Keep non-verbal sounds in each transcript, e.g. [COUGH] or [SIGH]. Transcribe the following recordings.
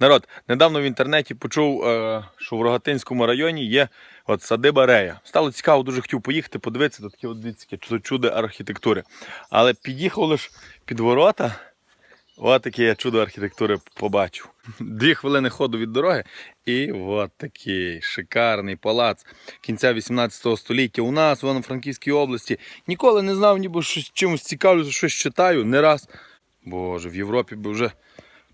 Народ, недавно в інтернеті почув, е, що в Рогатинському районі є от садиба Рея. Стало цікаво, дуже хотів поїхати, подивитися, такі от дивіться, чудо- архітектури. Але під'їхав лише під ворота. От таке я чудо архітектури побачив. [LAUGHS] Дві хвилини ходу від дороги, і от такий шикарний палац кінця 18 століття. У нас в Івано-Франківській області. Ніколи не знав, ніби щось чимось цікавлюся, щось читаю, не раз. Боже, в Європі би вже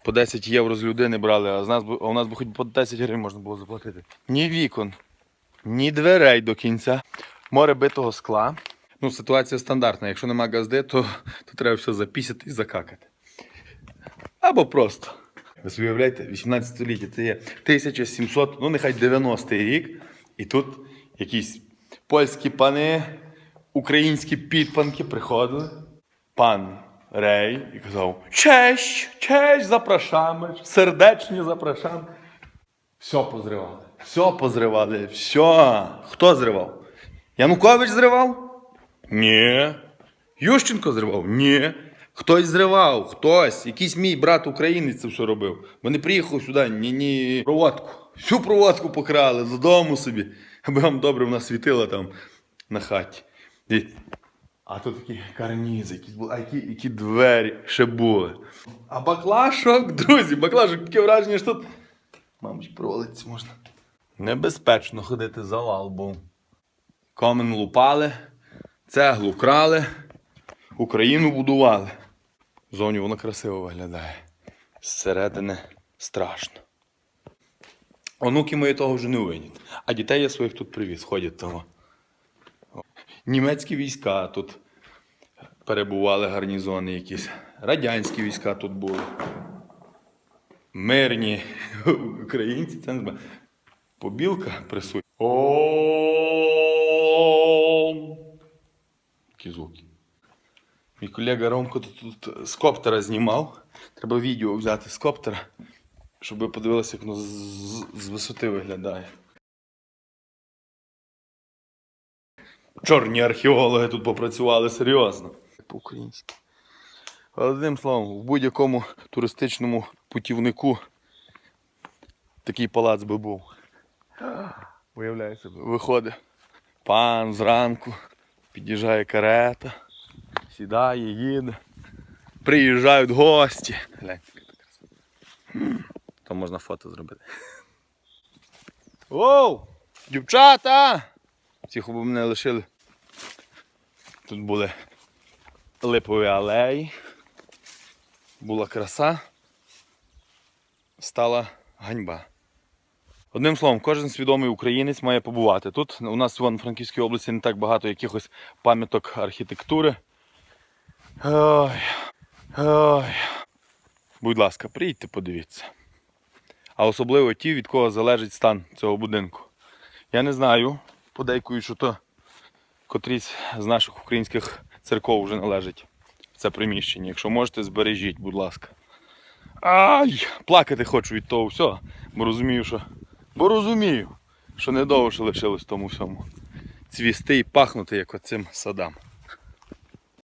по 10 євро з людини брали, а, з нас, а у нас би хоч по 10 гривень можна було заплатити. Ні вікон, ні дверей до кінця. Море битого скла. Ну, ситуація стандартна. Якщо нема газди, то, то треба все запісяти і закакати. Або просто. Ви собі уявляєте, 18 століття це є 1700, ну нехай 90-й рік, і тут якісь польські пани, українські підпанки приходили. Пан Рей і казав: Честь, честь, запрошаємо, сердечні запрошаємо. Все позривали. Все позривали. Все. Хто зривав? Янукович зривав? Ні. Ющенко зривав? Ні. Хтось зривав, хтось. Якийсь мій брат українець це все робив. Вони приїхали сюди, ні, ні, проводку. Всю проводку покрали додому собі, аби вам добре вона світила там на хаті. А тут такі карнізи, були, а які, які двері ще були. А баклашок, друзі, баклашок, таке враження, що тут. Мабуть, провалитися можна. Небезпечно ходити завал був. Камен лупали, цеглу крали, Україну будували. Зовні воно красиво виглядає. Зсередини страшно. Онуки мої того вже не винять. А дітей я своїх тут привіз, ходять того. Німецькі війська тут перебували гарнізони якісь. Радянські війська тут були. Мирні [LAUGHS] українці, це не. Побілка присутня. Такі звуки. Мій колега Ромко тут, з коптера знімав. Треба відео взяти з коптера, щоб ви подивилися, як воно з висоти виглядає. Чорні археологи тут попрацювали серйозно. По-українськи. Але одним словом, в будь-якому туристичному путівнику такий палац би був. Уявляється, виходить пан зранку, під'їжджає карета, сідає, їде. Приїжджають гості. Глянь. То можна фото зробити. Оу! Дівчата! Всіх би мене лишили. Тут були липові алеї. Була краса. Стала ганьба. Одним словом, кожен свідомий українець має побувати. Тут у нас в Івано-Франківській області не так багато якихось пам'яток архітектури. Ой, ой. Будь ласка, приїдьте, подивіться. А особливо ті, від кого залежить стан цього будинку. Я не знаю, подейкую, що то котрісь з наших українських церков вже належить в це приміщення. Якщо можете, збережіть, будь ласка. Ай! Плакати хочу від того всього, бо розумію, що. Бо розумію, що недовго ще лишилось тому всьому. Цвісти і пахнути, як оцим садам.